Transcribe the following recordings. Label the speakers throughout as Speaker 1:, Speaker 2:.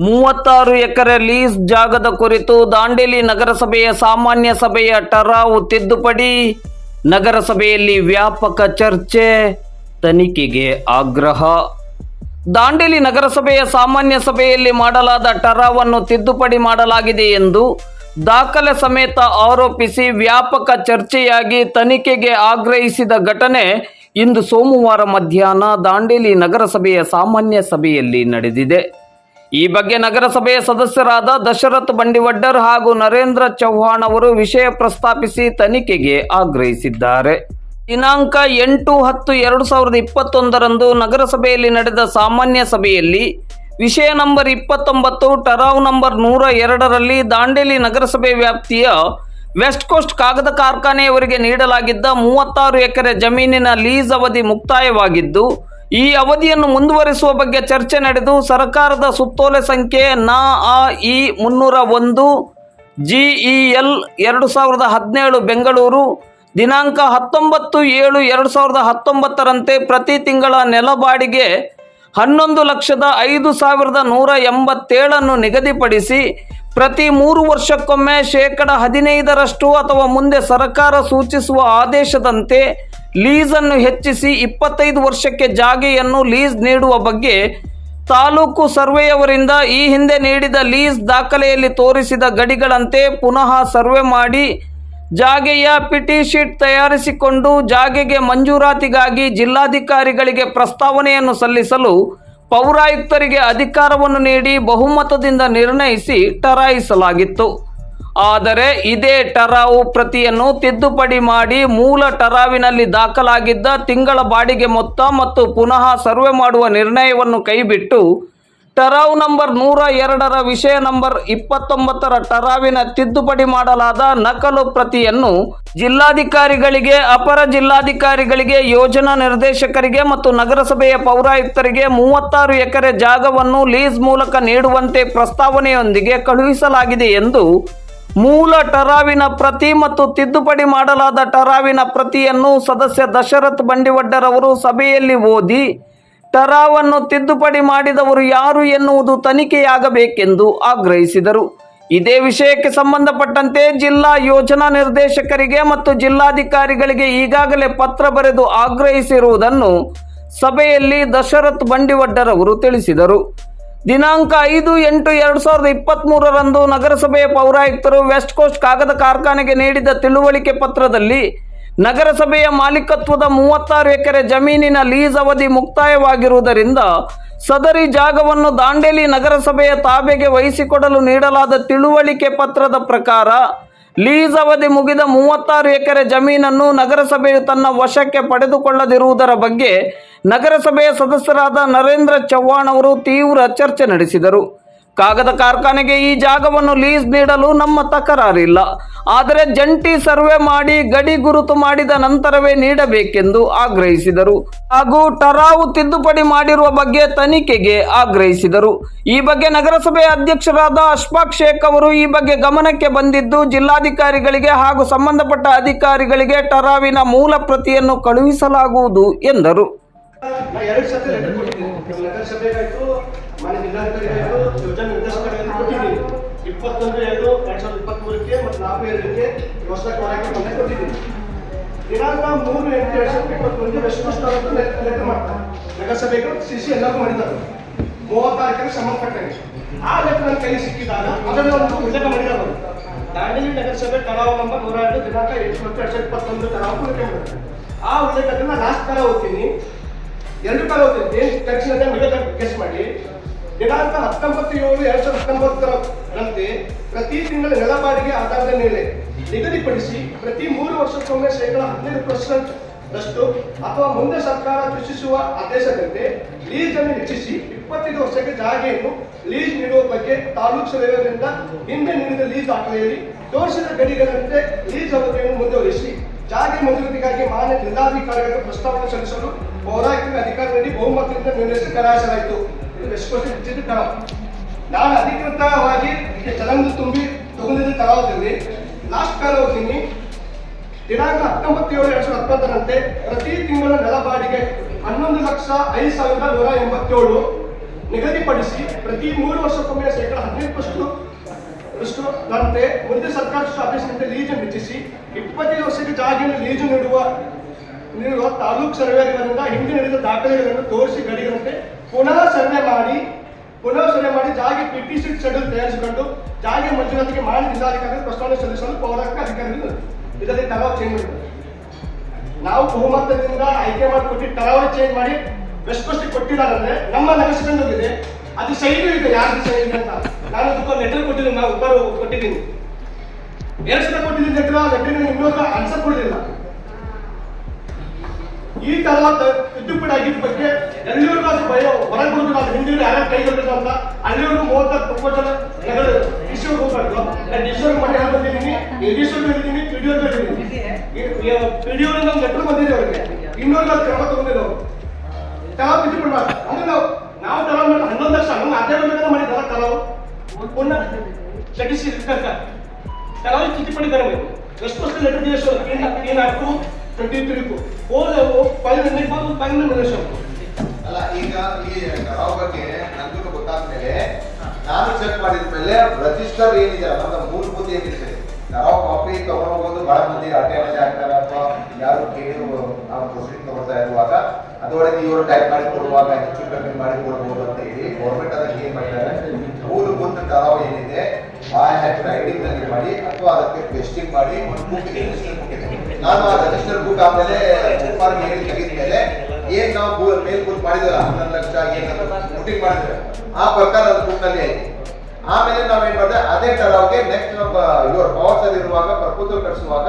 Speaker 1: ಮೂವತ್ತಾರು ಎಕರೆ ಲೀಸ್ ಜಾಗದ ಕುರಿತು ದಾಂಡೇಲಿ ನಗರಸಭೆಯ ಸಾಮಾನ್ಯ ಸಭೆಯ ಟರಾವು ತಿದ್ದುಪಡಿ. ನಗರಸಭೆಯಲ್ಲಿ ವ್ಯಾಪಕ ಚರ್ಚೆ, ತನಿಖೆಗೆ ಆಗ್ರಹ. ದಾಂಡೇಲಿ ನಗರಸಭೆಯ ಸಾಮಾನ್ಯ ಸಭೆಯಲ್ಲಿ ಮಾಡಲಾದ ಟರಾವನ್ನು ತಿದ್ದುಪಡಿ ಮಾಡಲಾಗಿದೆ ಎಂದು ದಾಖಲೆ ಸಮೇತ ಆರೋಪಿಸಿ ವ್ಯಾಪಕ ಚರ್ಚೆಯಾಗಿ ತನಿಖೆಗೆ ಆಗ್ರಹಿಸಿದ ಘಟನೆ ಇಂದು ಸೋಮವಾರ ಮಧ್ಯಾಹ್ನ ದಾಂಡೇಲಿ ನಗರಸಭೆಯ ಸಾಮಾನ್ಯ ಸಭೆಯಲ್ಲಿ ನಡೆದಿದೆ. ಈ ಬಗ್ಗೆ ನಗರಸಭೆಯ ಸದಸ್ಯರಾದ ದಶರಥ್ ಬಂಡಿವಡ್ಡರ್ ಹಾಗೂ ನರೇಂದ್ರ ಚೌಹಾಣ್ ಅವರು ವಿಷಯ ಪ್ರಸ್ತಾಪಿಸಿ ತನಿಖೆಗೆ ಆಗ್ರಹಿಸಿದ್ದಾರೆ. ದಿನಾಂಕ ಎಂಟು ಹತ್ತು ಎರಡು ಸಾವಿರದ ಇಪ್ಪತ್ತೊಂದರಂದು ನಗರಸಭೆಯಲ್ಲಿ ನಡೆದ ಸಾಮಾನ್ಯ ಸಭೆಯಲ್ಲಿ ವಿಷಯ ನಂಬರ್ ಇಪ್ಪತ್ತೊಂಬತ್ತು, ಟರಾವ್ ನಂಬರ್ ನೂರ ಎರಡರಲ್ಲಿ ದಾಂಡೇಲಿ ನಗರಸಭೆ ವ್ಯಾಪ್ತಿಯ ವೆಸ್ಟ್ ಕೋಸ್ಟ್ ಕಾಗದ ಕಾರ್ಖಾನೆಯವರಿಗೆ ನೀಡಲಾಗಿದ್ದ ಮೂವತ್ತಾರು ಎಕರೆ ಜಮೀನಿನ ಲೀಸ್ ಅವಧಿ ಮುಕ್ತಾಯವಾಗಿದ್ದು ಈ ಅವಧಿಯನ್ನು ಮುಂದುವರಿಸುವ ಬಗ್ಗೆ ಚರ್ಚೆ ನಡೆದು ಸರ್ಕಾರದ ಸುತ್ತೋಲೆ ಸಂಖ್ಯೆ ನಾ ಆ ಇ, ಮುನ್ನೂರ ಒಂದು ಜಿಇಎಲ್ ಎರಡು ಸಾವಿರದ ಹದಿನೇಳು ಬೆಂಗಳೂರು, ದಿನಾಂಕ ಹತ್ತೊಂಬತ್ತು ಏಳು ಎರಡು ಸಾವಿರದ ಹತ್ತೊಂಬತ್ತರಂತೆ ಪ್ರತಿ ತಿಂಗಳ ನೆಲ ಬಾಡಿಗೆ ಹನ್ನೊಂದು ಲಕ್ಷದ ಐದು ಸಾವಿರದ ನೂರ ಎಂಬತ್ತೇಳನ್ನು ನಿಗದಿಪಡಿಸಿ ಪ್ರತಿ ಮೂರು ವರ್ಷಕ್ಕೊಮ್ಮೆ ಶೇಕಡ ಹದಿನೈದರಷ್ಟು ಅಥವಾ ಮುಂದೆ ಸರ್ಕಾರ ಸೂಚಿಸುವ ಆದೇಶದಂತೆ ಲೀಸನ್ನು ಹೆಚ್ಚಿಸಿ ಇಪ್ಪತ್ತೈದು ವರ್ಷಕ್ಕೆ ಜಾಗೆಯನ್ನು ಲೀಸ್ ನೀಡುವ ಬಗ್ಗೆ ತಾಲೂಕು ಸರ್ವೆಯವರಿಂದ ಈ ಹಿಂದೆ ನೀಡಿದ ಲೀಸ್ ದಾಖಲೆಯಲ್ಲಿ ತೋರಿಸಿದ ಗಡಿಗಳಂತೆ ಪುನಃ ಸರ್ವೆ ಮಾಡಿ ಜಾಗೆಯ ಪಿಟಿ ಶೀಟ್ ತಯಾರಿಸಿಕೊಂಡು ಜಾಗೆಗೆ ಮಂಜೂರಾತಿಗಾಗಿ ಜಿಲ್ಲಾಧಿಕಾರಿಗಳಿಗೆ ಪ್ರಸ್ತಾವನೆಯನ್ನು ಸಲ್ಲಿಸಲು ಪೌರಾಯುಕ್ತರಿಗೆ ಅಧಿಕಾರವನ್ನು ನೀಡಿ ಬಹುಮತದಿಂದ ನಿರ್ಣಯಿಸಿ ಟರಾಯಿಸಲಾಗಿತ್ತು. ಆದರೆ ಇದೇ ಟರಾವು ಪ್ರತಿಯನ್ನು ತಿದ್ದುಪಡಿ ಮಾಡಿ ಮೂಲ ಟರಾವಿನಲ್ಲಿ ದಾಖಲಾಗಿದ್ದ ತಿಂಗಳ ಬಾಡಿಗೆ ಮೊತ್ತ ಮತ್ತು ಪುನಃ ಸರ್ವೆ ಮಾಡುವ ನಿರ್ಣಯವನ್ನು ಕೈಬಿಟ್ಟು ಟರಾವ್ ನಂಬರ್ ನೂರ ಎರಡರ ವಿಷಯ ನಂಬರ್ ಇಪ್ಪತ್ತೊಂಬತ್ತರ ಟರಾವಿನ ತಿದ್ದುಪಡಿ ಮಾಡಲಾದ ನಕಲು ಪ್ರತಿಯನ್ನು ಜಿಲ್ಲಾಧಿಕಾರಿಗಳಿಗೆ, ಅಪರ ಜಿಲ್ಲಾಧಿಕಾರಿಗಳಿಗೆ, ಯೋಜನಾ ನಿರ್ದೇಶಕರಿಗೆ ಮತ್ತು ನಗರಸಭೆಯ ಪೌರಾಯುಕ್ತರಿಗೆ ಮೂವತ್ತಾರು ಎಕರೆ ಜಾಗವನ್ನು ಲೀಸ್ ಮೂಲಕ ನೀಡುವಂತೆ ಪ್ರಸ್ತಾವನೆಯೊಂದಿಗೆ ಕಳುಹಿಸಲಾಗಿದೆ ಎಂದು ಮೂಲ ಟರಾವಿನ ಪ್ರತಿ ಮತ್ತು ತಿದ್ದುಪಡಿ ಮಾಡಲಾದ ಟರಾವಿನ ಪ್ರತಿಯನ್ನು ಸದಸ್ಯ ದಶರಥ್ ಬಂಡಿವಡ್ಡರವರು ಸಭೆಯಲ್ಲಿ ಓದಿ, ಟರಾವನ್ನು ತಿದ್ದುಪಡಿ ಮಾಡಿದವರು ಯಾರು ಎನ್ನುವುದು ತನಿಖೆಯಾಗಬೇಕೆಂದು ಆಗ್ರಹಿಸಿದರು. ಇದೇ ವಿಷಯಕ್ಕೆ ಸಂಬಂಧಪಟ್ಟಂತೆ ಜಿಲ್ಲಾ ಯೋಜನಾ ನಿರ್ದೇಶಕರಿಗೆ ಮತ್ತು ಜಿಲ್ಲಾಧಿಕಾರಿಗಳಿಗೆ ಈಗಾಗಲೇ ಪತ್ರ ಬರೆದು ಆಗ್ರಹಿಸಿರುವುದನ್ನು ಸಭೆಯಲ್ಲಿ ದಶರಥ್ ಬಂಡಿವಡ್ಡರವರು ತಿಳಿಸಿದರು. ದಿನಾಂಕ ಐದು ಎಂಟು ಎರಡು ಸಾವಿರದ ಇಪ್ಪತ್ತ್ಮೂರರಂದು ನಗರಸಭೆಯ ಪೌರಾಯುಕ್ತರು ವೆಸ್ಟ್ ಕೋಸ್ಟ್ ಕಾಗದ ಕಾರ್ಖಾನೆಗೆ ನೀಡಿದ ತಿಳುವಳಿಕೆ ಪತ್ರದಲ್ಲಿ, ನಗರಸಭೆಯ ಮಾಲೀಕತ್ವದ ಮೂವತ್ತಾರು ಎಕರೆ ಜಮೀನಿನ ಲೀಸ್ ಅವಧಿ ಮುಕ್ತಾಯವಾಗಿರುವುದರಿಂದ ಸದರಿ ಜಾಗವನ್ನು ದಾಂಡೇಲಿ ನಗರಸಭೆಯ ತಾಬೆಗೆ ವಹಿಸಿಕೊಡಲು ನೀಡಲಾದ ತಿಳುವಳಿಕೆ ಪತ್ರದ ಪ್ರಕಾರ, ಲೀಸ್ ಅವಧಿ ಮುಗಿದ ಮೂವತ್ತಾರು ಎಕರೆ ಜಮೀನನ್ನು ನಗರಸಭೆಯು ತನ್ನ ವಶಕ್ಕೆ ಪಡೆದುಕೊಳ್ಳದಿರುವುದರ ಬಗ್ಗೆ ನಗರಸಭೆಯ ಸದಸ್ಯರಾದ ನರೇಂದ್ರ ಚವ್ಹಾಣ್ ಅವರು ತೀವ್ರ ಚರ್ಚೆ ನಡೆಸಿದರು. ಕಾಗದ ಕಾರ್ಖಾನೆಗೆ ಈ ಜಾಗವನ್ನು ಲೀಸ್ ನೀಡಲು ನಮ್ಮ ತಕರಾರಿಲ್ಲ. ಆದರೆ ಜಂಟಿ ಸರ್ವೆ ಮಾಡಿ ಗಡಿ ಗುರುತು ಮಾಡಿದ ನಂತರವೇ ನೀಡಬೇಕೆಂದು ಆಗ್ರಹಿಸಿದರು. ಹಾಗೂ ಟರಾವು ತಿದ್ದುಪಡಿ ಮಾಡಿರುವ ಬಗ್ಗೆ ತನಿಖೆಗೆ ಆಗ್ರಹಿಸಿದರು. ಈ ಬಗ್ಗೆ ನಗರಸಭೆ ಅಧ್ಯಕ್ಷರಾದ ಅಶ್ಫಾಕ್ ಶೇಖ್ ಅವರು ಈ ಬಗ್ಗೆ ಗಮನಕ್ಕೆ ಬಂದಿದ್ದು, ಜಿಲ್ಲಾಧಿಕಾರಿಗಳಿಗೆ ಹಾಗೂ ಸಂಬಂಧಪಟ್ಟ ಅಧಿಕಾರಿಗಳಿಗೆ ಟರಾವಿನ ಮೂಲ ಪ್ರತಿಯನ್ನು ಕಳುಹಿಸಲಾಗುವುದು ಎಂದರು.
Speaker 2: ನಾ ಎರಡು ಸತಿ ಲೆಟರ್ ಕೊಟ್ಟಿದ್ದೀನಿ. ನಗರಸಭೆಗಾಯ್ತು ಮಾನ್ಯ ಜಿಲ್ಲಾಧಿಕಾರಿಗಾಯ್ತು ಯೋಜನಾ ನಿರ್ದೇಶಕರಾಗಿ ಕೊಟ್ಟಿದ್ದೀನಿ. ಇಪ್ಪತ್ತೊಂದು, ಎರಡು, ಎರಡ್ ಸಾವಿರದ ಇಪ್ಪತ್ಮೂರಕ್ಕೆ ಮತ್ತು ನಾಲ್ಕು ಎರಡಕ್ಕೆ ಹೊಸ ಕೊಡಕ್ಕೆ ಮೊನ್ನೆ ಕೊಟ್ಟಿದ್ದೀನಿ. ದಿನಾಂಕ ಮೂರು, ಎಂಟು, ಎರಡ್ ಸಾವಿರದ ಇಪ್ಪತ್ತೊಂದು ವೆಸ್ಟ್ ಕೋಸ್ಟ್ ಅಂತ ಲೆಟರ್ ಮಾಡ್ತಾರೆ. ನಗರಸಭೆಗೆ ಸಿ ಸಿ ಎಲ್ಲರೂ ಮಾಡಿದ್ದಾರೆ. ಮೂವತ್ತಾರಕ್ಕೆ ಆ ಲೆಟರ್ ನನ್ನ ಕೈ ಸಿಕ್ಕಿದಾಗ ಅದನ್ನು ಒಂದು ಉಲ್ಲೇಖ ಮಾಡಿದ್ದಾರೆ. ದಾಂಡೇಲಿ ನಗರಸಭೆ ಕಲಾವ ನಂಬರ್ ನೂರ ಎರಡು ದಿನಾಂಕ ಎರಡ್ ಸಾವಿರದ ಇಪ್ಪತ್ತೊಂದು ಆ ಉಲ್ಲೇಖದಿಂದ ಲಾಸ್ಟ್ ತರ ಓದ್ತೀನಿ. ಎರಡು ಕಾಲ ಓದಿದ್ದೆ ತಕ್ಷಣ ಮಿಡಲ್ ಗೆಸ್ ಮಾಡಿ ದಿನಾಂಕ ಹತ್ತೊಂಬತ್ತು ಏಳು ಎರಡ್ ಸಾವಿರದ ಹತ್ತೊಂಬತ್ತರಂತೆ ಪ್ರತಿ ತಿಂಗಳ ನೆಲ ಬಾಡಿಗೆ ಆಧಾರದ ಮೇಲೆ ನಿಗದಿಪಡಿಸಿ ಪ್ರತಿ ಮೂರು ವರ್ಷಕ್ಕೊಮ್ಮೆ ಶೇಕಡ ಹದಿನೈದು ಪರ್ಸೆಂಟ್ ರಷ್ಟು ಅಥವಾ ಮುಂದೆ ಸರ್ಕಾರ ಸೃಷ್ಟಿಸುವ ಆದೇಶದಂತೆ ಲೀಸ್ ಅನ್ನು ಹೆಚ್ಚಿಸಿ ಇಪ್ಪತ್ತೈದು ವರ್ಷಕ್ಕೆ ಜಾಗೆಯನ್ನು ಲೀಸ್ ನೀಡುವ ಬಗ್ಗೆ ತಾಲೂಕು ಸರ್ವೆಯಿಂದ ಹಿಂದೆ ನೀಡಿದ ಲೀಸ್ ದಾಖಲೆಯಲ್ಲಿ ತೋರಿಸಿದ ಗಡಿಗಳಂತೆ ಲೀಸ್ ಅವಧಿಯನ್ನು ಮುಂದುವರಿಸಿ. ಜಾಗೆ ಮಂಜೂರಿಗಾಗಿ ಮಾನ್ಯ ಜಿಲ್ಲಾಧಿಕಾರಿಗಳಿಗೆ ಪ್ರಸ್ತಾವನೆ ಸಲ್ಲಿಸಲು ಪೌರಾಯುಕ್ತ ಅಧಿಕಾರ ನೀಡಿ ಬಹುಮತದಿಂದ ನಿರ್ಣಯಿಸಿ ಕರಾಯಿಸಲಾಯಿತು ಇದು ವೆಸ್ಟ್ ನಾನು ಅಧಿಕೃತವಾಗಿ ಚಲನ ತುಂಬಿ ತಗೊಂಡಿದ್ದ ಕರಾವದಲ್ಲಿ ಲಾಸ್ಟ್ ಕಾಲ ಹೋಗ್ತೀನಿ ದಿನಾಂಕ ಹತ್ತೊಂಬತ್ತು ಏಳು ಎರಡ್ ಸಾವಿರದ ಹತ್ತೊಂದರಂತೆ ಪ್ರತಿ ತಿಂಗಳ ನೆಲ ಬಾಡಿಗೆ ಹನ್ನೊಂದು ಲಕ್ಷ ಐದು ಸಾವಿರದ ನೂರ ಎಂಬತ್ತೇಳು ನಿಗದಿಪಡಿಸಿ ಪ್ರತಿ ಮೂರು ವರ್ಷಕ್ಕೊಮ್ಮೆ ಶೇಕಡ ಹದಿನೈದರಷ್ಟು ಅಷ್ಟು ನಂತೆ ಮುಂದೆ ಸರ್ಕಾರ ಆದೇಶದಂತೆ ಲೀಜು ಹೆಚ್ಚಿಸಿ ಇಪ್ಪತ್ತೈದು ವರ್ಷಕ್ಕೆ ಜಾಗಿಯನ್ನು ಲೀಜು ನೀಡುವ ನೀಡುವ ತಾಲೂಕು ಸರ್ವೆಗಳಿಂದ ಹಿಂದೆ ನಡೆದ ದಾಖಲೆಗಳನ್ನು ತೋರಿಸಿ ಗಡಿಗಳಂತೆ ಪುನಃ ಸರ್ವೆ ಮಾಡಿ, ಪುನಃ ಸರ್ವೆ ಮಾಡಿ ಜಾಗೆ ಪಿ ಟಿ ಸಿ ಶೆಡ್ಯೂಲ್ ತಯಾರಿಸಿಕೊಂಡು ಜಾಗೆ ಮಂಜೂರಾತಿಗೆ ಮಾಡಿ ಜಿಲ್ಲಾಧಿಕಾರಿ ಪ್ರಸ್ತಾವನೆ ಸಲ್ಲಿಸಲು ಪೌರಾಣಿಕ ಅಧಿಕಾರಿಗಳು ಇದರಲ್ಲಿ ತಲಾವ್ ಚೇಂಜ್ ಮಾಡಿದ್ದಾರೆ. ನಾವು ಬಹುಮತದಿಂದ ಆಯ್ಕೆ ಮಾಡಿಕೊಟ್ಟು ತರಾವಳಿ ಚೇಂಜ್ ಮಾಡಿ ವೆಸ್ಟ್ ಕೊಟ್ಟಿದ್ದಾರೆ ಕೊಟ್ಟಿದ್ದಾರೆ ನಮ್ಮ ನಗರ ಅದು ಸೈಡ್ ಇದೆ ಯಾರು ಸೈಡ್ ಅಂತ. ನಾನು ಅದಕ್ಕೆ ಲೆಟರ್ ಕೊಟ್ಟಿದ್ದೀನಿ ನಾವು ಒಬ್ಬರು ಕೊಟ್ಟಿದ್ದೀನಿ. ಎರಡು ಸಲ ಕೊಟ್ಟಿದ್ದೀನಿ ಲೆಟರ್ ಲೆಟರ್ ಇನ್ನೊಂದು ಆನ್ಸರ್ ಕೊಡಲಿಲ್ಲ ಈ ತರ ತಿದ್ದುಪಡಿ ಆಗಿದ್ದ ಬಗ್ಗೆ ಎಲ್ಲಿವರೆಗೂ ಅದು ಭಯ ಹೊರಗೆ ಬಂದು ನಾವು ಹಿಂದಿನ ಯಾರು ಕೈಗೊಳ್ಳಿಲ್ಲ ಅಂತ, ಅಲ್ಲಿವರೆಗೂ ಮೂವತ್ತ ಪ್ರಪೋಸಲ್ ನಗರ ಡಿಸಿಯವ್ರಿಗೆ ಹೋಗ್ಬಾರ್ದು. ನಾನು ಡಿಸಿಯವ್ರಿಗೆ ಮನೆ ಹಾಕಿ ಬಂದಿದ್ದೀನಿ ಹೇಳಿದ್ದೀನಿ ಪಿಡಿಯೋರ್ ಹೇಳಿದ್ದೀನಿ ಪಿಡಿಯೋ ಒಂದು ಲೆಟರ್ ಬಂದಿದೆ ಅವರಿಗೆ. ಇನ್ನೊಂದು ಕ್ರಮ ತಗೊಂಡಿಲ್ಲ ಅವರು. ತಲಾವ್ ತಿದ್ದುಪಡಿ ಮಾಡಿ ಅಂದ್ರೆ ನಾವು ನಾವು ತರ ಮಾಡಿ ಹನ್ನೊಂದು ಲಕ್ಷ ಹನ್ನೊಂದು ಅದೇ ಬಂದಾಗ ಮಾಡಿದ್ದಾರ ತಲಾವ್? ಪುನಃ ಚಟಿಸಿ ತಲಾವ್ ತಿದ್ದುಪಡಿ ತರಬೇಕು ಎಷ್ಟು ವರ್ಷ ಲೆಟರ್ ದಿವಸ ಏನು ಹಾಕು ಟ್ವೆಂಟಿ ತ್ರೀಕು ಹೋದ ಫೈವ್ ಹಂಡ್ರೆಡ್ ಬಂದು ಫೈವ್ ಹಂಡ್ರೆಡ್
Speaker 3: ಅಲ್ಲ, ಈಗ ಈ ಕರಾವ್ ಬಗ್ಗೆ ನನಗೂ ಗೊತ್ತಾದ್ಮೇಲೆ ನಾನು ಚೆಕ್ ಮಾಡಿದ ಮೇಲೆ ರಿಜಿಸ್ಟರ್ ಏನಿದೆ ನಮ್ಮ ಮೂಲಭೂತ ಏನಿದೆ? ನಾವು ಕಾಪಿ ತಗೊಂಡು ಹೋಗೋದು ಬಹಳ ಮಂದಿ ಅಟೆ ಮನೆ ಆಗ್ತಾರೆ ಅಥವಾ ಯಾರು ಕೇಳಿ ನಾವು ಪ್ರೊಸೀಡಿಂಗ್ ತಗೊಳ್ತಾ ಇರುವಾಗ. ಅದರೊಳಗೆ ಇವರು ಟೈಪ್ ಮಾಡಿ ಕೊಡುವಾಗ ಹೆಚ್ಚು ಕಮ್ಮಿ ಮಾಡಿ ಕೊಡ್ಬೋದು ಅಂತ ಹೇಳಿ ಗೌರ್ಮೆಂಟ್ ಅದಕ್ಕೆ ಏನ್ ಮಾಡಿದ್ದಾರೆ ಮೂಲಭೂತ ಕರಾವ್ ಏನಿದೆ ಆ ರೈಡಿಂಗ್ ಮಾಡಿ ಅಥವಾ ಅದಕ್ಕೆ ಟೆಸ್ಟಿಂಗ್ ಮಾಡಿ ಒಂದು ಬುಕ್ ನಾನು ಆ ರಿಜಿಸ್ಟರ್ ಬುಕ್ ಆಮೇಲೆ ಉಪ್ಪಾರ್ ಹೇಳಿ ಮೇಲೆ ಏನ್ ನಾವು ಮೇಲ್ ಬುಕ್ ಮಾಡಿದ್ವಲ್ಲ, ಹನ್ನೊಂದು ಲಕ್ಷ ಏನ್ ಬುಕಿಂಗ್ ಮಾಡಿದ್ರೆ, ಆ ಪ್ರಕಾರ ಅದು ಬುಕ್ನಲ್ಲಿ ಆಮೇಲೆ ನಾವೇನ್ ಮಾಡಿದ್ರೆ ಅದೇ ಟರಾವ್ಗೆ ನೆಕ್ಸ್ಟ್ ನಮ್ಮ ಇವರು ಪವರ್ಸ್ ಇರುವಾಗ ಪ್ರಪೋಸಲ್ ಕಳಿಸುವಾಗ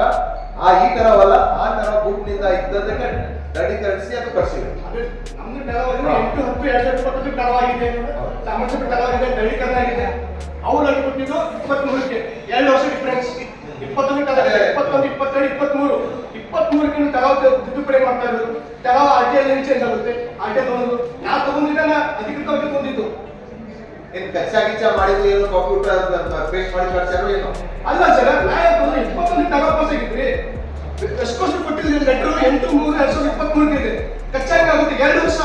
Speaker 3: ಆ ಈ ತರವಲ್ಲ ಆ ತರ ಬುಕ್ನಿಂದ ಇದ್ದದಕ್ಕೆ ಅದು ಕಳಿಸಿದ್ರು
Speaker 2: ಅದೇ ನಮ್ದು ಟೆರವಾಗಿದೆ ಎಂಟು ಹತ್ತು ಎರಡು ಸಾವಿರದ ಇಪ್ಪತ್ತೊಂದು ಟೆರವಾಗಿದೆ ಸಾಮರ್ಥ್ಯ ಟೆರವಾಗಿದೆ ದೃಢೀಕರಣ ಆಗಿದೆ ಅವ್ರು ಅಲ್ಲಿ ಕೊಟ್ಟಿದ್ದು ಇಪ್ಪತ್ಮೂರಕ್ಕೆ ಎರಡು ವರ್ಷ ಡಿಫ್ರೆನ್ಸ್ ಇಪ್ಪತ್ತೊಂದು ಟೆರ ಇಪ್ಪತ್ತೊಂದು ಇಪ್ಪತ್ತೆರಡು ಇಪ್ಪತ್ಮೂರು ಇಪ್ಪತ್ಮೂರಕ್ಕೆ ಟೆರವ್ ತಿದ್ದುಪಡಿ ಮಾಡ್ತಾ ಇರೋದು. ಟೆರವ್ ಆರ್ ಟಿ ಎಲ್ ಚೇಂಜ್ ಆಗುತ್ತೆ ಆರ್ ಟಿ ನಾ ತಗೊಂಡಿದ್ದಾನ ಅಧಿಕೃತವಾಗಿ ತಗೊಂಡಿದ್ದು.
Speaker 3: ಏನ್ ಕಚ್ಚಾ ಗಿಚ್ಚಾ ಮಾಡಿದ್ರು ಏನು? ಕಂಪ್ಯೂಟರ್ ಪೇಸ್ಟ್ ಮಾಡಿ ಕಳ್ಸ್ಯಾರೋ ಏನೋ?
Speaker 2: ಅಲ್ಲ ಸರ್ ನಾ ತಗೊಂಡು ಇಪ್ಪತ್ತೊಂದು ತಗೋ ಪಾಸ್ ಆಗಿದ್ರಿ. ಎಷ್ಟು ವರ್ಷ ಕೊಟ್ಟಿದ್ರಿ? ಲೆಟರ್ ಎಂಟು ಮೂರು ಎರಡ್ ಸಾವಿರದ ಇಪ್ಪತ್ಮೂರಕ್ಕೆ ಕಚ್ಚಾಗಿ ಆಗುತ್ತೆ, ಎರಡು ವರ್ಷ.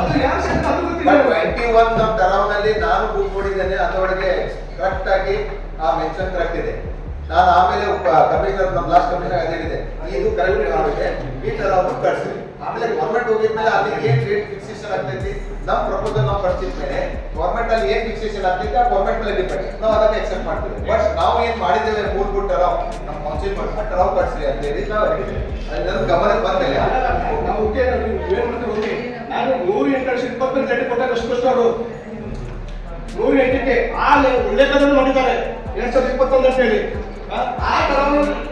Speaker 2: ಅದು ಯಾವ ಸರ್ ಅದು
Speaker 3: ಟ್ವೆಂಟಿ ಒನ್ ನಮ್ಮ ಟರಾವ್ನಲ್ಲಿ ನಾನು ಬುಕ್ ಮಾಡಿದ್ದೇನೆ ಅದರೊಳಗೆ ಕರೆಕ್ಟ್ ಆಗಿ ಆ ಮೆನ್ಷನ್ ಕರೆಕ್ಟ್ ಇದೆ. ನಾನು ಆಮೇಲೆ ಕಮಿಷನರ್ ನಮ್ಮ ಲಾಸ್ಟ್ ಕಮಿಷನರ್ ಅದೇ ಇದೆ ಇದು ಕರೆಕ್ಟ್ ಮಾಡಿದೆ ಈ ತರ ಅವ್ರು ಕಳ್ಸಿರಿ ಆಮೇಲೆ ಗೌರ್ಮೆಂಟ್ ಹೋಗಿದ್ಮೇಲೆ ಅಲ್ಲಿ ಏನ್ ರೇಟ್ ಫಿಕ್ಸೇಷನ್ ಆಗ್ತೈತಿ? ನಮ್ಮ ಪ್ರಪೋಸಲ್ ನಾವು ಕಳ್ಸಿದ್ಮೇಲೆ ಗೌರ್ಮೆಂಟ್ ಅಲ್ಲಿ ಏನ್ ಫಿಕ್ಸೇಷನ್ ಆಗ್ತೈತಿ ಆ ಗೌರ್ಮೆಂಟ್ ಮೇಲೆ ಡಿಪೆಂಡ್ ನಾವು ಅದಕ್ಕೆ ಎಕ್ಸೆಪ್ಟ್ ಮಾಡ್ತೀವಿ. ಬಟ್ ನಾವು ಏನ್ ಮಾಡಿದ್ದೇವೆ ಮೂಲಭೂತ ಟರಾವ್ ನಮ್ಮ ಕೌನ್ಸಿಲ್ ಮಾಡ್ತಾ ಟರಾವ್ ಕಟ್ಸಿ ಅಂತ ಹೇಳಿ ನಾವು ನನ್ನ ಗಮನಕ್ಕೆ ಬಂದಿಲ್ಲ
Speaker 2: ನಾವು ಓಕೆ ಏನ್ ಮಾಡ್ತೀವಿ ನಾನು ನೂರು ವರ್ಷ ಇಪ್ಪತ್ತೊಂದು ಲೆಟರ್ ಕೊಟ್ಟಾಗ ಅಷ್ಟು ಕಷ್ಟ ಅವರು ನೂರು ಎಂಟಕ್ಕೆ ಆ ಉಲ್ಲೇಖವನ್ನು ಮಾಡಿದ್ದಾರೆ. ಎರಡ್ ಸಾವಿರದ ಇಪ್ಪತ್ತೊಂದು ಅಂತ ಹೇಳಿ. ಆ ತರ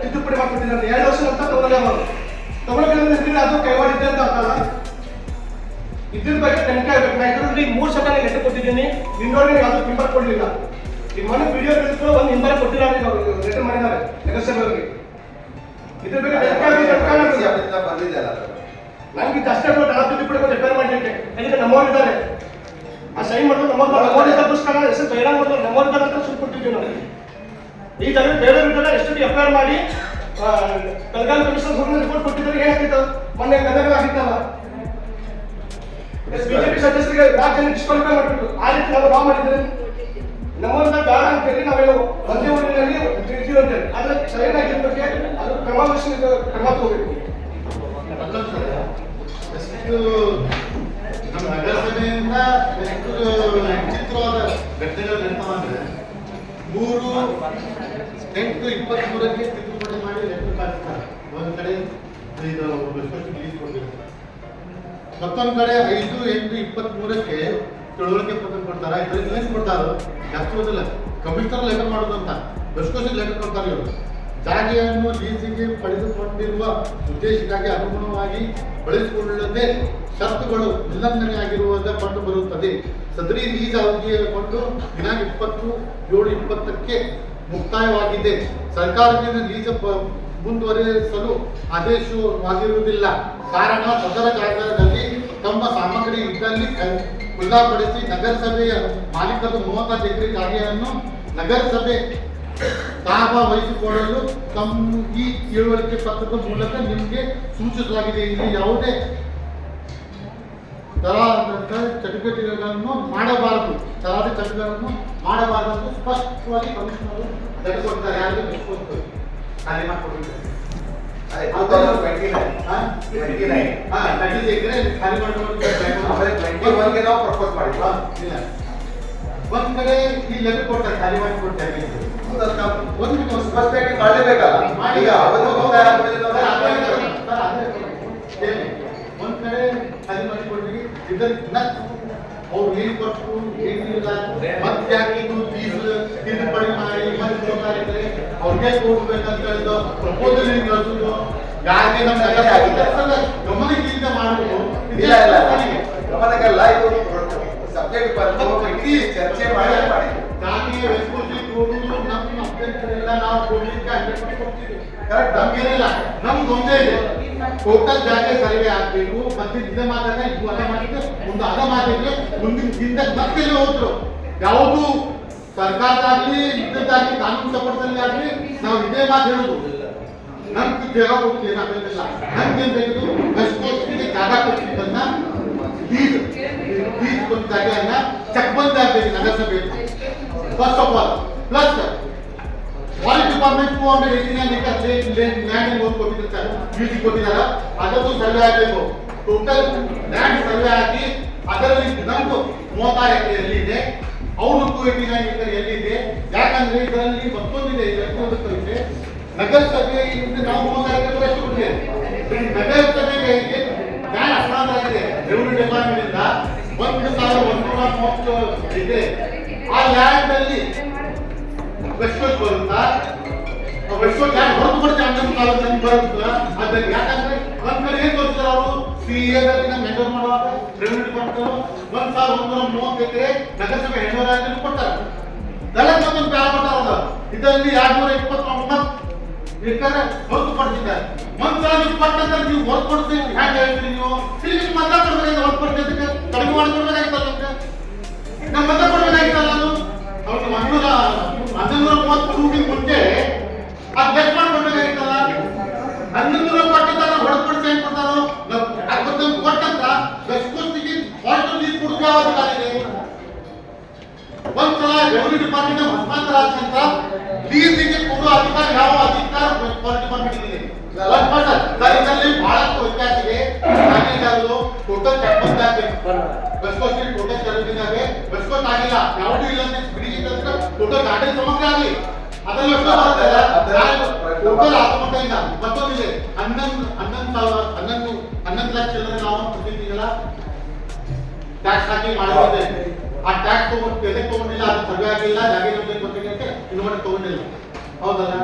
Speaker 2: ತಿದ್ದುಪಡಿ ಮಾಡ್ತಿದ್ದಾರೆ ಇದ್ರ ಬಗ್ಗೆ ತನಿಖೆ ಆಗ್ಬೇಕು. ನಾ ಇದ್ರಲ್ಲಿ ಮೂರು ಸಲ ಲೆಟರ್ ಕೊಟ್ಟಿದ್ದೀನಿ. ಇನ್ನೊಂದು ಅದು ಹಿಂಬರ್ ಕೊಡಲಿಲ್ಲ. ನಿಮ್ಮ ಮನೆ ವಿಡಿಯೋ ತೆಗೆದುಕೊಂಡು ಒಂದು ಹಿಂಬರ್ ಕೊಟ್ಟಿಲ್ಲ ಲೆಟರ್ ಮಾಡಿದ್ದಾರೆ ನಗರಸಭೆಯವರಿಗೆ ಇದ್ರ ಬಗ್ಗೆ ತನಿಖೆ
Speaker 3: ಬಂದಿದೆಯಲ್ಲ ಅದು.
Speaker 2: ನಂಗೆ ಇದು ಅಷ್ಟೇ ಕೂಡ ಡಾಕ್ಟರ್ ಬಿಟ್ಟು ರಿಪೇರ್ ಮಾಡಲಿಕ್ಕೆ. ಯಾಕಂದ್ರೆ ನಮ್ಮವ್ರು ಇದ್ದಾರೆ. ಆ ಸೈನ್ ಮಾಡಿದ್ರು ನಮ್ಮ ನಮ್ಮವ್ರು ಇದ್ದ ಪುಸ್ತಕ ಹೆಸರು ಬೇಡ ಮಾಡಿದ್ರು ನಮ್ಮವ್ರು ಇದ್ದಾರೆ ಅಂತ ಸುಟ್ಟು ಕೊಟ್ಟಿದ್ದೀವಿ ನಾವು. ಈ ತರ ಬೇರೆ ಇದ್ದಾರೆ ಎಷ್ಟು ಎಫ್ ಐ ಆರ್ ಮಾಡಿ ಬೆಳಗಾವಿ ಕಮಿಷನ್ ರಿಪೋರ್ಟ್ ಕೊಟ್ಟಿದ್ದಾರೆ. ಏನಾಗ್ತಿತ್ತು? ಮೊನ್ನೆ ಗದಗ ಆಗಿತ್ತಲ್ಲ ಬಿಜೆಪಿ ಸದಸ್ಯರಿಗೆ ರಾಜ್ಯ ಡಿಸ್ಕ್ವಾಲಿಫೈ ಮಾಡಿಬಿಟ್ಟು ಆ ರೀತಿ ನಾವು ನಾವು ಮಾಡಿದ್ರೆ ನಮ್ಮನ್ನ ಬೇಡ ಅಂತ ಹೇಳಿ ನಾವೇನು ಒಂದೇ ಊರಿನಲ್ಲಿ ಹೇಳಿ ಆದ್ರೆ ಸೈನ್ ಆಗಿದ್ದ ಬಗ್ಗೆ ಅದು ಕ್ರಮ ವಹಿಸಿ ಕ್ರಮ ತಗೋಬೇಕು
Speaker 4: ನಮ್ಮ ನಗರಸಭೆಯಿಂದ ಎಷ್ಟು ವಿಚಿತ್ರವಾದ ಘಟನೆಗಳು ನಡೀತಾವಂದ್ರೆ ಮೂರು ಎಂಟು ಇಪ್ಪತ್ಮೂರಕ್ಕೆ ತಿದ್ದುಪಡಿ ಮಾಡಿ ಲೆಟರ್ ಕಳಿಸ್ತಾರೆ ಒಂದು ಕಡೆ ಇದು ಸ್ಪಷ್ಟ ಕೊಟ್ಟಿರ್ತಾರೆ ಮತ್ತೊಂದು ಕಡೆ ಐದು, ಎಂಟು, ಇಪ್ಪತ್ಮೂರಕ್ಕೆ ತಿಳುವಳಿಕೆ ಪತ್ರ ಕೊಡ್ತಾರೆ? ಇದ್ರಲ್ಲಿ ಏನು ಕೊಡ್ತಾರ? ಜಾಸ್ತಿ ಓದಿಲ್ಲ. ಕಮಿಷನರ್ ಲೆಕ್ಕ ಮಾಡೋದು ಅಂತ ಲೆಕ್ಕ ಕೊಡ್ತಾರೆ ಇವರು. ಜಾಗೆಯನ್ನು ಲೀಸಿಗೆ ಪಡೆದುಕೊಂಡಿರುವ ಉದ್ದೇಶಕ್ಕಾಗಿ ಅನುಗುಣವಾಗಿ ಬಳಸಿಕೊಳ್ಳದೆ ಷರತ್ತುಗಳು ಉಲ್ಲಂಘನೆಯಾಗಿರುವುದ ಕಂಡು ಬರುತ್ತದೆ. ಸದರಿ ಲೀಸ್ ಕೊಟ್ಟು ದಿನಾಂಕ ಇಪ್ಪತ್ತು, ಏಳು ಇಪ್ಪತ್ತಕ್ಕೆ ಮುಕ್ತಾಯವಾಗಿದೆ. ಸರ್ಕಾರದಿಂದ ಲೀಸ್ ಮುಂದುವರಿಸಲು ಆದೇಶವಾಗಿರುವುದಿಲ್ಲ. ಕಾರಣ ಸದರ ಜಾಗದಲ್ಲಿ ತಮ್ಮ ಸಾಮಗ್ರಿ ಇದ್ದಲ್ಲಿ ಖುಲ್ಲಾಪಡಿಸಿ ನಗರಸಭೆಯ ಮಾಲೀಕರು ಮೂವತ್ತೈದು ಡಿಗ್ರಿ ಕಾರ್ಯವನ್ನು ನಗರಸಭೆ ಲಾಭ ವಹಿಸಿಕೊಳ್ಳಲು ತಮ್ಮ ಈ ತಿಳುವಳಿಕೆ ಪತ್ರದ ಮೂಲಕ ನಿಮಗೆ ಸೂಚಿಸಲಾಗಿದೆ. ಇಲ್ಲಿ ಯಾವುದೇ ಚಟುವಟಿಕೆಗಳನ್ನು ಮಾಡಬಾರದು. ತರಹದ ಚಟುವಟಿಕೆಗಳನ್ನು ಮಾಡಬಾರದು. ಸ್ಪಷ್ಟವಾಗಿ ಕಮಿಷನರು ಕೊಡ್ತಾರೆ ಯಾರಿಗೆ ಬಿಸ್ಕೊಡ್ತಾರೆ ಖಾಲಿ ಮಾಡ್ಕೊಡ್ತಾರೆ
Speaker 3: ಅದೇ 2029.
Speaker 4: ಹಾ?
Speaker 3: 29.
Speaker 4: ಹಾ, ನಡೀತಾ ಇದ್ರೆ ಖಾಲಿ ಮಾಡ್ಕೊಂಡು
Speaker 3: ಆಮೇಲೆ 21 ಗೆ ನಾವು ಪ್ರಪೋಸ್
Speaker 4: ಹಾ,
Speaker 3: ಮಾಡಿದ್ವಾ
Speaker 4: ಇಲ್ಲ. ಒಂದ್ ಕಡೆ ಈ ಲೆಟರ್ ಕೊಡ್ತಾರೆ ಖಾಲಿ ಮಾಡಿ ಕೊಡ್ತಾರೆ ಒಂದು ನಿಮಿಷ
Speaker 3: ಸ್ಪಷ್ಟವಾಗಿ ಮಾಡಲೇಬೇಕಲ್ಲ
Speaker 4: ಮಾಡಿ
Speaker 3: ಈಗ ಅವತ್ತು ಒತ್ತಾಯ ಮಾಡಿದ್ರೆ ನಾವು
Speaker 4: ಸರ್, ಅದೇ
Speaker 3: ಮಾಡ್ಬೇಕು.
Speaker 4: ಸರ್, ಅದೇ ಹೇಳಿ. ಒಂದ್ ಕಡೆ ಖಾಲಿ ಮಾಡಿ ಕೊಡ್ತೀವಿ ಇದನ್ನ ಅವ್ರು ಏನ್ ಕೊಟ್ಟು ಏನಿಲ್ಲ ಮತ್ತೆ ಯಾಕೆ ಇದು ಫೀಸ್ ತಿದ್ದುಪಡಿ ಮಾಡಿ ಕೊಡ್ತಾರೆ ಅವ್ರಿಗೆ ಕೊಡ್ಬೇಕಂತ ಹೇಳಿದ್ದು ಪ್ರಪೋಸಲ್ ಹಿಂಗ್ ಕಳ್ಸೋದು ಯಾರಿಗೆ ನಮ್ಮ ನಗರ ಆಗಿದೆ ಸರ್, ಗಮನದಿಂದ ಮಾಡಬೇಕು
Speaker 3: ಇಲ್ಲ ಇಲ್ಲ ಗಮನಕ್ಕಲ್ಲ ಇದು ಸಬ್ಜೆಕ್ಟ್ ಚರ್ಚೆ ಮಾಡಿ ಮಾಡಿ
Speaker 4: ಜಾತಿಯ ನಮ್ಮ ಅಭ್ಯಂತರ ಇಲ್ಲ ನಾವು ಕೊಡ್ಲಿಕ್ಕೆ ಹಂಡ್ರೆಡ್ ಕೊಡ್ತೀವಿ ಕರೆಕ್ಟ್ ಇದೆ ಆಗಬೇಕು ಮತ್ತೆ ಇದ ಮಾತಾಡ ಇದು ಒಂದು ಮುಂದಿನ ದಿನದ ಮತ್ತೆ ಹೋದ್ರು ಯಾವುದು ಸರ್ಕಾರದಾಗ್ಲಿ ಇದ್ದದ್ದಾಗ್ಲಿ ಕಾನೂನು ಸಪೋರ್ಟಲ್ಲಿ ಆಗ್ಲಿ ನಾವು ಇದೇ ಮಾತು ಹೇಳುದು ನಮ್ಗೆ ಜಾಗ ಕೊಡ್ತೀವಿ ಏನಾಗಬೇಕಿಲ್ಲ ನಮ್ಗೆ ಏನ್ ಬೇಕು ವೆಸ್ಟ್ ಕೋಸ್ಟ್ಗೆ ಜಾಗ ಕೊಡ್ತಿದ್ದನ್ನ ಲೀಸ್ ಲೀಸ್ ಕೊಟ್ಟ ಜಾಗವನ್ನ ಚಕ್ಬಂದ್ ಆಗ್ಬೇಕು ನಗರಸಭೆ first of all plus wall department two hundred eighty nine acre land ಓದ್ ಕೊಟ್ಟಿದ್ದಾರೆ ಮ್ಯೂಸಿಕ್ ಕೊಟ್ಟಿದ್ದಾರೆ ಅದಕ್ಕೂ ಸರ್ವೆ ಆಗಬೇಕು ಟೋಟಲ್ ಲ್ಯಾಂಡ್ ಸರ್ವೆ ಆಗಿ ಅದರಲ್ಲಿ ನಮ್ದು ಮೂವತ್ತಾರು ಎಕರೆ ಎಲ್ಲಿದೆ ನೈನ್ ಎಕರೆ ಎಲ್ಲಿದೆ? ಯಾಕಂದ್ರೆ ಇದರಲ್ಲಿ ಮತ್ತೊಂದಿದೆ ಇದೆ. ನಗರಸಭೆ ನಾವು ನಗರಸಭೆಗೆ ಲ್ಯಾಂಡ್ ಅಪರಾಧ ಆಗಿದೆ ರೆವಿನ್ಯೂ ಡಿಪಾರ್ಟ್ಮೆಂಟ್ ಇಂದ ಒಂದು ಸಾವಿರ ಒಂದೂರ ಮೂವತ್ತು ಇದೆ. ಆ ಲ್ಯಾಂಡ್ ಅಲ್ಲಿ ಬರುತ್ತಾ? ವೆಸ್ಟ್ಕೋಸ್ಟ್ ಲ್ಯಾಂಡ್ ಹೊರತು ಬರುತ್ತೆ ಹನ್ನೊಂದು ಬರುತ್ತಾ? ಅದಕ್ಕೆ ಯಾಕಂದ್ರೆ ಒಂದ್ ಕಡೆ ಕೊಡ್ತಾರೆ ಒಂದು ಇದರಲ್ಲಿ ಎರಡ್ನೂರ ಇಪ್ಪತ್ತೊಂಬತ್ತು ಎಕರೆ ನೀವು ಕೊಡ್ತೀನಿ ಹ್ಯಾಂಗ ಹೇಳ್ತೀರಿ ನೀವು ಅದು? ಅವ್ರಿಗೆ ಮುಂಚೆ ಅದು ಬೆಸ್ಟ್ ಮಾಡ್ಕೊಡ್ಬೇಕಾಗಿತ್ತಲ್ಲ ಹನ್ನೊಂದೂರ ಕೊಟ್ಟಿದ್ದಾರ ಹೊರತುಪಡಿಸಿ ಏನ್ ಕೊಡ್ತಾರೋ ಅರವತ್ತೊಂದು ಕೊಟ್ಟಂತ ಬೆಸ್ಟ್ ಕೋಸ್ಟಿಗೆ ಫಾಲ್ಟ್ ಲೀಸ್ ಕೊಡುವ ಅಧಿಕಾರ ಇದೆ ಒಂದ್ಸಲ ರೆವಿನ್ಯೂ ಡಿಪಾರ್ಟ್ಮೆಂಟ್ ಹಸ್ತಾಂತರ ಆದಂತ ಲೀಸಿಗೆ ಕೊಡುವ ಅಧಿಕಾರ ಯಾವ ಅಧಿಕಾರ ಡಿಪಾರ್ಟ್ಮೆಂಟ್ ಇದೆ ಇದರಲ್ಲಿ ಬಹಳಷ್ಟು ವ್ಯತ್ಯಾಸ ಇದೆ. ನಾನೇನಾದ್ರು ಟೋಟಲ್ ಚಕ್ಬಂದ್ ಆಗ್ಬೇಕು ಟೋಟಲ್ ಚಲೋದಿದ್ದಾವೆ ಬಸ್ ಆಗಿಲ್ಲ ಯಾವುದು ಇಲ್ಲ ಅಂತ ಬಿಡಿಸಿದ್ರೆ ಟೋಟಲ್ ಗಾಡಿ ಸಮಗ್ರ ಆಗಲಿ. ಅದರಲ್ಲಿ ಎಷ್ಟು ಬರುತ್ತೆ ಟೋಟಲ್ ಹತ್ತೊಂಬತ್ತೈದ ಮತ್ತೊಂದಿದೆ ಹನ್ನೊಂದು ಹನ್ನೊಂದು ಸಾವಿರ ಹನ್ನೊಂದು ಹನ್ನೊಂದು ಲಕ್ಷ ನಾವು ಟ್ಯಾಕ್ಸ್ ಹಾಕಿ ಮಾಡಿದ್ದೆ ಆ ಟ್ಯಾಕ್ಸ್ ತಗೊಂಡು ಎದಕ್ಕೆ ತಗೊಂಡಿಲ್ಲ ಅದು ಸರ್ವೆ ಆಗಿಲ್ಲ ಜಾಗ ನಮಗೆ ಕೊಟ್ಟಿಲ್ಲ ಅಂತ ತಗೊಂಡಿಲ್ಲ. ಹೌದಲ್ಲ?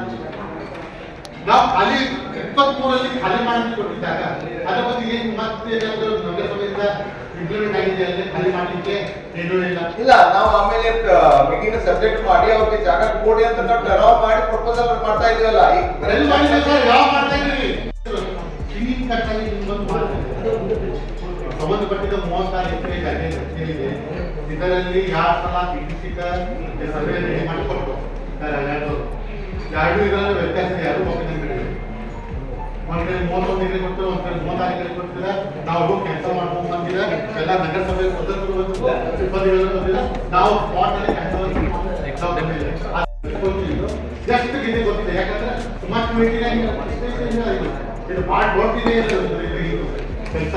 Speaker 4: ನಾವು ಖಾಲಿ ಇಪ್ಪತ್ತ್ ಮೂರಲ್ಲಿ ಖಾಲಿ ಮಾಡಿ ಕೊಟ್ಟಿದ್ದಾಗ ಅದರ ಬಗ್ಗೆ ಏನ್ ಮತ್ತೆ ನಗರಸಭೆಯಿಂದ ಇಂಪ್ಲಿಮೆಂಟ್ ಆಗಿದೆ ಅಲ್ಲಿ ಖಾಲಿ ಮಾಡಲಿಕ್ಕೆ ಏನೂ ಇಲ್ಲ.
Speaker 3: ಇಲ್ಲ ನಾವು ಆಮೇಲೆ ಮೀಟಿಂಗ್ ಸಬ್ಜೆಕ್ಟ್ ಮಾಡಿ ಅವ್ರಿಗೆ ಜಾಗ ಕೊಡಿ ಅಂತ ನಾವು ಮಾಡಿ ಪ್ರಪೋಸಲ್ ಮಾಡ್ತಾ ಇದೀವಲ್ಲ ಈಗ
Speaker 4: ಸರ್ ಯಾವ ಮಾಡ್ತಾ ಇದ್ರಿ ಹಿಂಗಿನ ಕಟ್ಟಾಗಿ ಮಾಡ್ತಾರೆ ಸಂಬಂಧಪಟ್ಟಿದ ಮೂವತ್ತಾರು ಎಕರೆ ಜಾಗ ಏನಿದೆ ಇದರಲ್ಲಿ ಯಾವ ಸಲ ಬಿಡಿಸಿಕ ಸರ್ವೆ ರೆಡಿ ಮಾಡಿಕೊಟ್ಟು ಎರಡು ಇದರಲ್ಲಿ ವ್ಯತ್ಯಾಸ ಯಾರು ಒಪ್ಪಿಗೆ ಬಿಡಿ ಒಂದ್ ಕಡೆ ಮೂವತ್ತೊಂದು ಎಕರೆ ಕೊಟ್ಟು ಒಂದ್ ಕಡೆ ಮೂವತ್ತಾರು ಎಕರೆ ಕೊಟ್ಟಿದ್ರೆ ನಾವು ಮಾಡ್ಕೊಂಡು ಎಲ್ಲ ನಗರಸಭೆ ಸಿಬ್ಬಂದಿಗಳು ಬಂದಿದ್ರೆ ನಾವು ಸ್ಪಾಟ್ ಅಲ್ಲಿ ಕ್ಯಾನ್ಸಲ್ ಗೊತ್ತಿದೆ ಯಾಕಂದ್ರೆ ಸುಮಾರು ಮೀಟಿಂಗ್ ಇದು ಭಾಳ ದೊಡ್ಡದಿದೆ ಇದು. ಕೆಲಸ.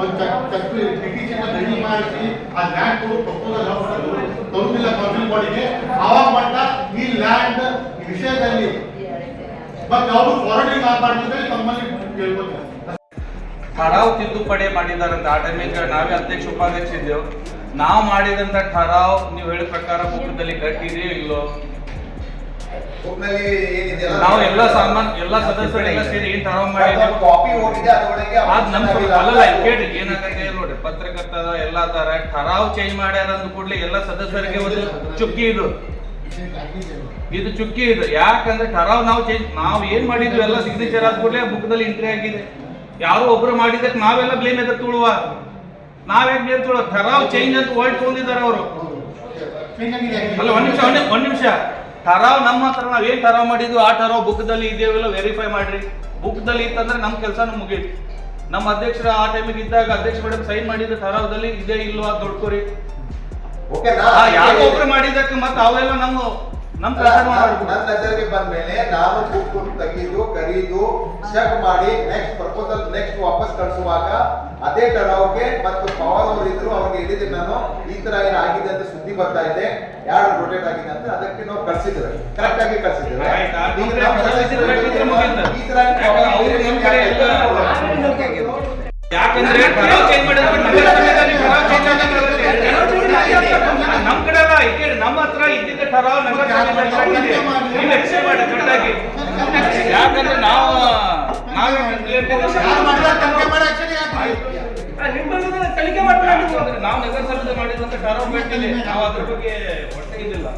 Speaker 4: ಒಂದು ಚಕ್ರಿ ಪಿಟಿಷನ್ ರೆಡಿ ಮಾಡಿಸಿ ಆ ಲ್ಯಾಂಡ್ ಪ್ರಪೋಸಲ್ ತರುವುದಿಲ್ಲ ಗೌರ್ಮೆಂಟ್ ಬಾಡಿಗೆ ಆವಾಗ ಮಟ್ಟ ಈ ಲ್ಯಾಂಡ್ ವಿಷಯದಲ್ಲಿ ಮತ್ತೆ ಅವರು ಫಾರ್ವರ್ಡಿಂಗ್ ಮಾಡ್ತಿದ್ರೆ ತಮ್ಮಲ್ಲಿ ಕೇಳ್ಕೊತಾರೆ.
Speaker 5: ಠರಾವ್ ತಿದ್ದುಪಡಿ ಮಾಡಿದಾರ ಆ ಟೈಮಿಗೆ ನಾವೇ ಅಧ್ಯಕ್ಷ, ಉಪಾಧ್ಯಕ್ಷ ಇದ್ದೇವೆ. ನಾವು ಮಾಡಿದಂತ ಠರಾವ್ ನೀವು ಹೇಳಿದ ಪ್ರಕಾರ ಮುಖದಲ್ಲಿ ಗಟ್ಟಿದೆಯೋ ಇಲ್ಲೋ ನಾವು ಎಲ್ಲ ಸಾಮಾನ್ ಎಲ್ಲ ಸದಸ್ಯರೆಲ್ಲ ಸೇರಿ ಏನ್ ಠರಾವ್ ಮಾಡಿ
Speaker 3: ಕಾಪಿ ಓದಿದೆ ಅದರೊಳಗೆ
Speaker 5: ನಮ್ ಅಲ್ಲಲ್ಲ ಕೇಳಿ ಏನಾಗತ್ತೆ ನೋಡಿ ಪತ್ರಕರ್ತ ಎಲ್ಲಾ ತರ ಠರಾವ್ ಚೇಂಜ್ ಮಾಡ್ಯಾರ ಅಂದ ಕೂಡಲೇ ಎಲ್ಲ ಸದಸ್ಯರಿಗೆ ಒಂದು ಚುಕ್ಕಿ ಇದು. ಇದು ಚುಕ್ಕಿ ಇದು. ಯಾಕಂದ್ರೆ ಠರಾವ್ ನಾವು ಚೇಂಜ್ ನಾವು ಏನ್ ಮಾಡಿದ್ವಿ ಎಲ್ಲ ಸಿಗ್ನೇಚರ್ ಆದ ಕೂಡಲೇ ಬುಕ್ದಲ್ಲಿ ಎಂಟ್ರಿ ಆಗಿದೆ. ಯಾರೋ ಒಬ್ರು ಮಾಡಿದಕ್ಕೆ ನಾವೆಲ್ಲ ಬ್ಲೇಮ್ ಎತ್ತ ತುಳುವ? ನಾವ್ಯಾಕೆ ಬ್ಲೇಮ್ ತುಳುವ? ಠರಾವ್ ಚೇಂಜ್ ಅಂತ ವರ್ಡ್ ತಗೊಂಡಿದ್ದಾರೆ ಅವರು. ಅಲ್ಲ ಒಂದ್ ನಿಮಿಷ ಒಂದ್ ನಿಮಿಷ. ಠರಾವ್ ನಮ್ಮ ಹತ್ರ ನಾವು ಏನ್ ಠರಾವ್ ಮಾಡಿದ್ವಿ ಆ ಠರಾವ್ ಬುಕ್ದಲ್ಲಿ ಇದೆಯೋ ವೆರಿಫೈ ಮಾಡ್ರಿ. ಬುಕ್ ಬುಕ್ದಲ್ಲಿ ಇತ್ತಂದ್ರೆ ನಮ್ಮ ಕೆಲಸನೂ ಮುಗೀತಿ ನಮ್ಮ ಅಧ್ಯಕ್ಷರ ಆ ಟೈಮಿಗೆ ಇದ್ದಾಗ ಅಧ್ಯಕ್ಷ ಮೇಡಮ್ ಸೈನ್ ಮಾಡಿದ ಠರಾವದಲ್ಲಿ ಇದೇ ಇಲ್ವಾ ಅಂತ ಓಕೆನಾ ಒಬ್ರು ಮಾಡಿದಕ್ಕೆ ಮತ್ತೆ ಅವೆಲ್ಲ ನಮ್ಮ ನಮ್ಮ
Speaker 3: ನಜರಿಗೆ ಬಂದ್ಮೇಲೆ ನಾನು ಬುಕ್ ತೆಗೆದು ಕರೀದು ಚೆಕ್ ಮಾಡಿ ನೆಕ್ಸ್ಟ್ ಪ್ರಪೋಸಲ್ ನೆಕ್ಸ್ಟ್ ವಾಪಸ್ ಕಳಿಸುವಾಗ ಅದೇ ಟರಾವ್ಗೆ ಮತ್ತು ಪವನ್ ಅವರು ಇದ್ರು ಅವ್ರಿಗೆ ಹೇಳಿದ್ರೆ ನಾನು ಈ ತರ ಏನಾಗಿದೆ ಅಂತ ಸುದ್ದಿ ಬರ್ತಾ ಇದೆ. ಯಾರು ರೊಟೇಟ್ ಆಗಿದೆ ಅಂತ ಕರೆಕ್ಟ್ ನಾವು ಕರ್ಸಿದ್ರೆ ಕರೆಕ್ಟ್ ಆಗಿ ಕರ್ಸಿದ್ರೆ
Speaker 5: ಯಾಕಂದ್ರೆ ನಮ್ ಕಡೆ ಕೇಳಿ ನಮ್ಮ ಹತ್ರ ಇದ್ದಿದ್ದ ಠರಾವ್ ನೀವು ಎಕ್ಸೆ ಮಾಡಿ ಕರೆಕ್ಟಾಗಿ ಯಾಕಂದ್ರೆ ನಾವು ನಾವು ನಗರಸಭೆ ಮಾಡಿದಂತ ಠರಾವ್ ಬೆಟ್ಟಲ್ಲಿ ನಾವು ಅದ್ರ ಬಗ್ಗೆ ಹೊಟ್ಟೆ ಇದಿಲ್ಲ